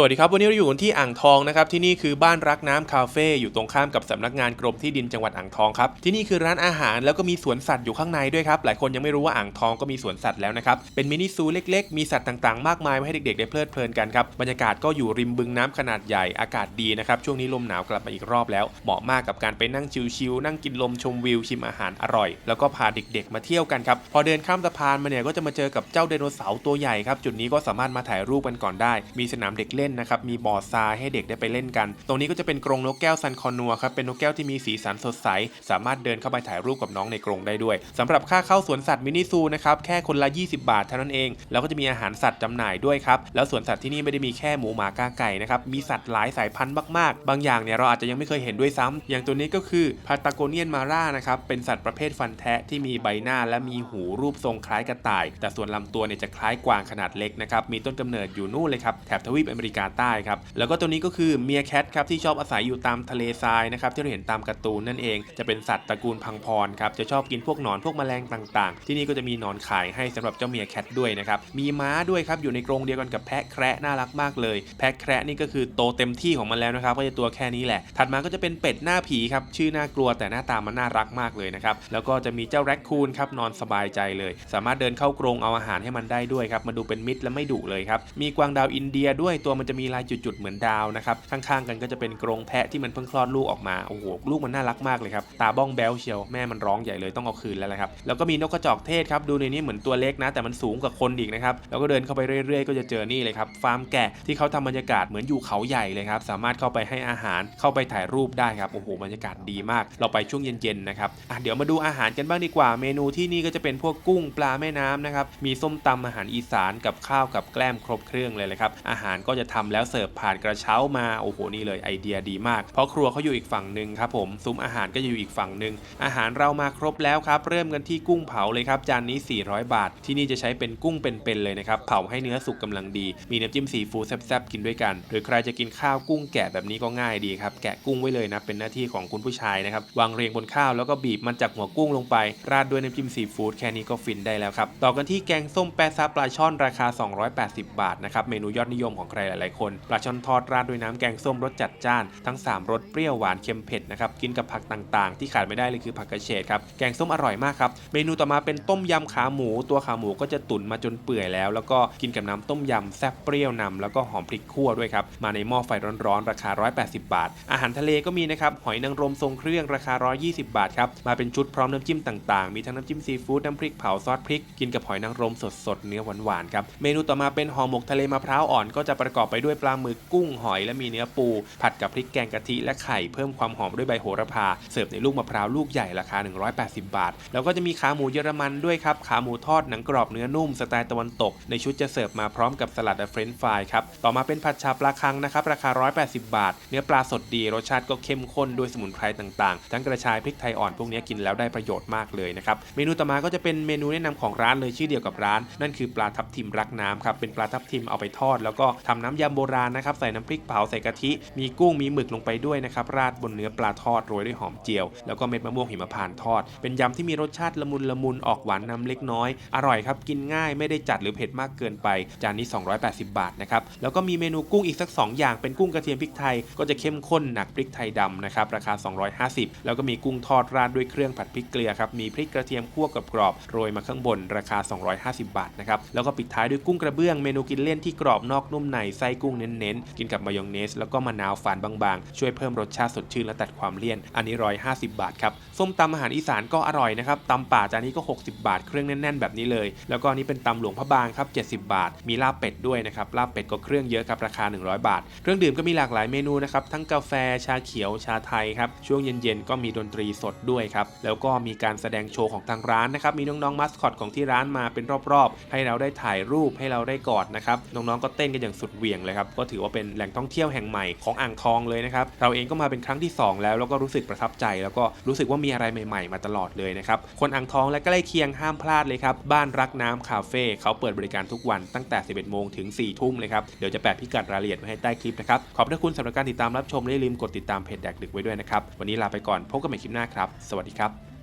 สวัสดีครับวันนี้เราอยู่ที่อ่างทองนะครับที่นี่คือบ้านรักน้ำคาเฟ่อยู่ตรงข้ามกับสำนักงานกรมที่ดินจังหวัดอ่างทองครับที่นี่คือร้านอาหารแล้วก็มีสวนสัตว์อยู่ข้างในด้วยครับหลายคนยังไม่รู้ว่าอ่างทองก็มีสวนสัตว์แล้วนะครับเป็นมินิซูเล็กๆ มีสัตว์ต่างๆ มากมายไว้ให้เด็กๆได้เพลิดเพลินกันครับบรรยากาศก็อยู่ริมบึงน้ำขนาดใหญ่อากาศดีนะครับช่วงนี้ลมหนาวกลับมาอีกรอบแล้ว เหมาะมากกับการไปนั่งชิลๆนั่งกินลมชมวิวชิมอาหารอร่อย แล้วก็พาเด็กๆ มาเที่ยวกันครับพอเดินข้ามสะพานมาเนี่ยก็จะมาเจอกับเจ้าไดโนเสาร์ตัวใหญ่ครับจุดนี้ก็สามารถมาถ่ายรูปกันก่อนได้ มีสนามเด็กเล่นนะครับมีบ่อทรายให้เด็กได้ไปเล่นกัน ตรงนี้ก็จะเป็นกรงนกแก้วซันคอนัวครับเป็นนกแก้วที่มีสีสันสดใส สามารถเดินเข้าไปถ่ายรูปกับน้องในกรงได้ด้วยสำหรับค่าเข้าสวนสัตว์มินิซูนะครับแค่คนละ 20 บาทเท่านั้นเอง แล้วก็จะมีอาหารสัตว์จำหน่ายด้วยครับแล้วสวนสัตว์ที่นี่ไม่ได้มีแค่หมูหมากาไก่นะครับมีสัตว์หลายสายพันธุ์มากๆ บางอย่างเนี่ยเราอาจจะยังไม่เคยเห็นด้วยซ้ำอย่างตัวนี้ก็คือพาตาโกเนียนมาร่านะครับเป็นสัตว์ประเภทฟันแทะที่มีใบหน้า และมีหูรูปทรงคล้ายกระต่าย แต่ส่วนลำตัวเนี่ยจะคล้ายกวางขนาดเล็กนะครับมีต้นกำเนิดอยู่นู่นเลยครับแถบทวีปอเมริกาใต้ครับ แล้วก็ตัวนี้ก็คือเมียแคทครับที่ชอบอาศัยอยู่ตามทะเลทรายนะครับที่เราเห็นตามการ์ตูนนั่นเอง จะเป็นสัตว์ตระกูลพังพรครับจะชอบกินพวกหนอนพวกแมลงต่าง ๆ ที่นี่ก็จะมีหนอนขายให้สำหรับเจ้าเมียแคทด้วยนะครับมีม้าด้วยครับอยู่ในกรงเดียวกันกับแพะแคระน่ารักมากเลย แพะแคระนี่ก็คือโตเต็มที่ของมันแล้วนะครับก็จะตัวแค่นี้แหละ ถัดมาก็จะเป็นเป็ดหน้าผีครับชื่อน่ากลัวแต่หน้าตามันน่ารักมากเลยนะครับแล้วก็จะมีเจ้าแร็คคูนครับนอนสบายใจเลย สามารถเดินเข้ากรงเอาอาหารให้มันได้ด้วยครับมาดูเป็นมิตรและไม่ดุเลยครับมีกวางดาวอินเดียด้วยตัวมันจะมีลายจุดๆเหมือนดาวนะครับข้างๆกันก็จะเป็นกรงแพะที่มันเพิ่งคลอดลูกออกมาโอ้โหลูกมันน่ารักมากเลยครับตาบ้องแบลเชียวแม่มันร้องใหญ่เลยต้องเอาคืนแล้วแหละครับแล้วก็มีนกกระจอกเทศครับดูในนี้เหมือนตัวเล็กนะ แต่มันสูงกว่าคนอีกนะครับแล้วก็เดินเข้าไปเรื่อยๆ ก็จะเจอนี่เลยครับฟาร์มแกะที่เขาทำบรรยากาศเหมือนอยู่เขาใหญ่เลยครับสามารถเข้าไปให้อาหารเข้าไปถ่ายรูปได้ครับโอ้โหบรรยากาศดีมาก เราไปช่วงเย็นๆนะครับอะเดี๋ยวมาดูอาหารกันบ้างดีกว่า เมนูที่นี่ก็จะเป็นพวกกุ้งปลาแม่น้ำนะครับมีส้มตำอาหารอีสานกับข้าวกับแกล้มครบเครื่องเลยเลยครับอาหารก็จะทำแล้วเสิร์ฟผ่านกระเช้ามาโอ้โหนี่เลยไอเดียดีมาก เพราะครัวเขาอยู่อีกฝั่งหนึ่งครับผมซุ้มอาหารก็อยู่อีกฝั่งหนึ่งอาหารเรามาครบแล้วครับ เริ่มกันที่กุ้งเผาเลยครับจานนี้ 400 บาท ที่นี่จะใช้เป็นกุ้งเป็นๆเลยนะครับเผาให้เนื้อสุกกำลังดี มีน้ำจิ้มซีฟู้ดแซ่บๆกินด้วยกัน หรือใครจะกินข้าวกุ้งแกะแบบนี้ก็ง่ายดีครับแกะกุ้งไว้เลยนะเป็นหน้าที่ของคุณผู้ชายนะครับวางเรียงบนข้าวแล้วก็บีบมันจากหัวกุ้งลงไป ราดด้วยน้ำจิ้มซีฟู้ดแค่นี้ก็ฟินได้แล้วครับต่อกันที่แกงส้มแปซาปลาช่อนราคา 280 บาทนะครับเมนูยอดนิยมของใครหลายๆ คนปลาช่อนทอดราดด้วยน้ำแกงส้มรสจัดจ้าน ทั้งสามรสเปรี้ยวหวานเค็มเผ็ดนะครับกินกับผักต่างๆ ที่ขาดไม่ได้เลยคือผักกระเฉดครับแกงส้มอร่อยมากครับเมนูต่อมาเป็นต้มยำขาหมู ตัวขาหมูก็จะตุ๋นมาจนเปื่อยแล้ว แล้วก็กินกับน้ำต้มยำแซ่บเปรี้ยวนำแล้วก็หอมพริกคั่วด้วยครับมาในหม้อไฟร้อนๆราคา 180 บาท อาหารทะเลก็มีนะครับหอยนางรมทรงเครื่องราคา 120 บาทครับมาเป็นชุดพร้อมน้ำจิ้มต่างๆ มีทั้งน้ำจิ้มซีฟู้ดน้ำพริกเผาซอสพริกกินกับหอยนางรมสดๆเนื้อหวานๆครับเมนูต่อมาเป็นห่อหมกทะเลมะพร้าวอ่อนก็จะประกอบไปด้วยปลาหมึกกุ้งหอยและมีเนื้อปู ผัดกับพริกแกงกะทิและไข่เพิ่มความหอมด้วยใบโหระพา เสิร์ฟในลูกมะพร้าวลูกใหญ่ราคา 180 บาท แล้วก็จะมีขาหมูเยอรมันด้วยครับ ขาหมูทอดหนังกรอบเนื้อนุ่มสไตล์ตะวันตก ในชุดจะเสิร์ฟมาพร้อมกับสลัดและเฟรนช์ฟรายครับ ต่อมาเป็นผัดชาปลาคังนะครับราคา 180 บาท เนื้อปลาสดดีรสชาติก็เข้มข้นด้วยสมุนไพรต่างๆ ทั้งกระชายพริกไทยอ่อนพวกนี้กินแล้วได้ประโยชน์มากเลยนะครับ เมนูต่อมาก็จะเป็นเมนูแนะนำของร้านเลยชื่อเดียวกับร้าน นั่นคือปลาทับทิมรักน้ำครับเป็นปลาทับทิมเอาไปทอดแล้วก็ทำน้ำยำโบราณนะครับใส่น้ำพริกเผาใส่กะทิ มีกุ้งมีหมึกลงไปด้วยนะครับราดบนเนื้อปลาทอดโรยด้วยหอมเจียว แล้วก็เม็ดมะม่วงหิมพานต์ทอด เป็นยำที่มีรสชาติละมุนละมุนออกหวานนำเล็กน้อย อร่อยครับกินง่ายไม่ได้จัดหรือเผ็ดมากเกินไปจานนี้ 280 บาทนะครับแล้วก็มีเมนูกุ้งอีกสัก 2 อย่างเป็นกุ้งกระเทียมพริกไทยก็จะเข้มข้นหนักพริกไทยดำนะครับราคา 250 แล้วก็มีกุ้งทอดราดด้วยเครื่องผัดพริกเกลือครับมีพริกกระเทียมคั่วกับกรอบโรยมาข้างบนราคา 250 บาทนะครับแล้วก็ปิดท้ายด้วยกุ้งกระเบื้องเมนูกินเล่นที่กรอบนอกนุ่มในไส้กุ้งเน้นๆ กินกับมายองเนส แล้วก็มะนาวฝานบางๆ ช่วยเพิ่มรสชาติสดชื่นและตัดความเลี่ยน อันนี้ 150 บาทครับ ส้มตำอาหารอีสานก็อร่อยนะครับตำป่าจานนี้ก็ 60 บาท เครื่องแน่นๆ แบบนี้เลย แล้วก็อันนี้เป็นตำหลวงพระบางครับ 70 บาท มีลาบเป็ดด้วยนะครับ ลาบเป็ดก็เครื่องเยอะครับ ราคา 100 บาท เครื่องดื่มก็มีหลากหลายเมนูนะครับ ทั้งกาแฟ ชาเขียว ชาไทยครับ ช่วงเย็นๆ ก็มีดนตรีสดด้วยครับ แล้วก็มีการแสดงโชว์ของทางร้านนะครับ มีน้องๆ มัสคอตของที่ร้านมาเป็นรอบๆ ให้เราได้ถ่ายรูป ให้เราได้กอดนะครับ น้องๆ ก็เต้นกันอย่างสุดเหวี่ยงเลยครับ ก็ถือว่าเป็นแหล่งท่องเที่ยวแห่งใหม่ของอ่างทองเลยนะครับ เราเองก็มาเป็นครั้งที่ 2 แล้วแล้วก็รู้สึกประทับใจ แล้วก็รู้สึกว่ามีอะไรใหม่ๆ มาตลอดเลยนะครับ คนอ่างทองและใกล้เคียงห้ามพลาดเลยครับ บ้านรักน้ำคาเฟ่เขาเปิดบริการทุกวันตั้งแต่ 11 โมงถึง 4 ทุ่มเลยครับ เดี๋ยวจะแปะพิกัดรายละเอียดไว้ให้ใต้คลิปนะครับ ขอบพระคุณสำหรับการติดตามรับชมและอย่าลืมกดติดตามเพจแดกดึกไว้ด้วยนะครับ วันนี้ลาไปก่อน พบกันใหม่คลิปหน้าครับ สวัสดีครับ